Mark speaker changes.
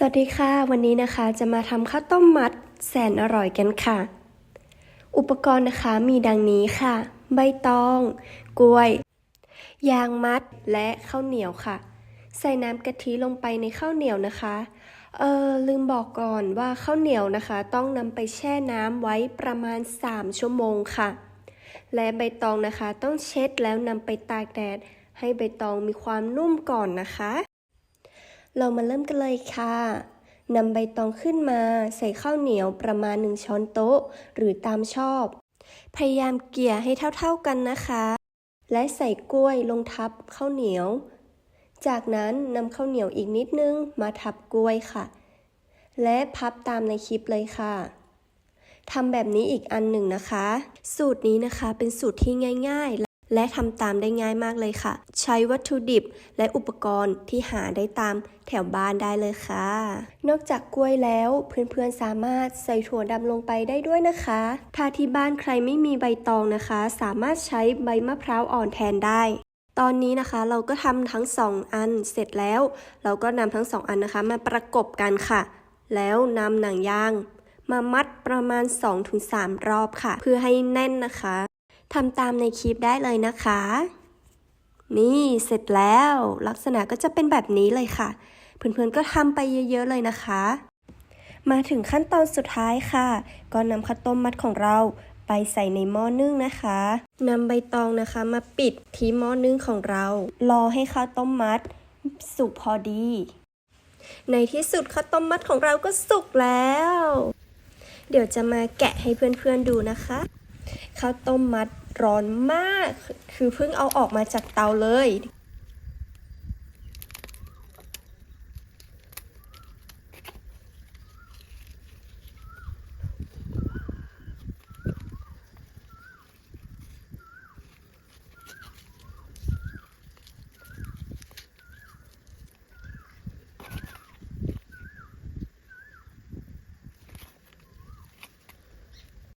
Speaker 1: สวัสดีค่ะ วันนี้นะคะจะมาทำข้าวต้มมัดแสนอร่อยกันค่ะ อุปกรณ์นะคะมีดังนี้ค่ะ ใบตอง กล้วย ยางมัดและข้าวเหนียวค่ะ ใส่น้ำกะทิลงไปในข้าวเหนียวนะคะเออลืมบอกก่อนว่าข้าวเหนียวนะคะ ต้องนำไปแช่น้ำไว้ประมาณ 3 ชั่วโมงค่ะ และใบตองนะคะ ต้องเช็ดแล้วนำไปตากแดด ให้ใบตองมีความนุ่มก่อนนะคะ เรามาเริ่มกันเลยค่ะนำใบตองขึ้นมาใส่ข้าวเหนียวประมาณ 1 ช้อนโต๊ะ หรือตามชอบ พยายามเกลี่ยให้เท่าๆกันนะคะ และใส่กล้วยลงทับข้าวเหนียว จากนั้นนำข้าวเหนียวอีกนิดนึงมาทับกล้วยค่ะ และพับตามในคลิปเลยค่ะทำแบบนี้อีกอันหนึ่งนะคะ สูตรนี้นะคะเป็นสูตรที่ง่าย ๆ และทำตามได้ง่ายมากเลยค่ะ ใช้วัตถุดิบและอุปกรณ์ที่หาได้ตามแถวบ้านได้เลยค่ะ นอกจากกล้วยแล้วเพื่อนๆสามารถใส่ถั่วดำลงไปได้ด้วยนะคะ ถ้าที่บ้านใครไม่มีใบตองนะคะ สามารถใช้ใบมะพร้าวอ่อนแทนได้ตอนนี้นะคะเราก็ทำทั้งสองอันเสร็จแล้ว เราก็นำทั้งสองอันนะคะมาประกบกันค่ะ แล้วนำหนังยาง มามัดประมาณ 2-3 รอบค่ะ เพื่อให้แน่นนะคะ ทำตามในคลิปได้เลยนะคะ นี่เสร็จแล้วลักษณะก็จะเป็นแบบนี้เลยค่ะ เพื่อนๆก็ทำไปเยอะๆเลยนะคะ มาถึงขั้นตอนสุดท้ายค่ะ ก็นำข้าวต้มมัดของเราไปใส่ในหม้อนึ่งนะคะนำใบตองนะคะมาปิดที่หม้อนึ่งของเรา รอให้ข้าวต้มมัด สุกพอดี ในที่สุดข้าวต้มมัดของเราก็สุกแล้ว เดี๋ยวจะมาแกะให้เพื่อนๆดูนะคะ ข้าวต้มมัดร้อนมาก คือเพิ่งเอาออกมาจากเตาเลย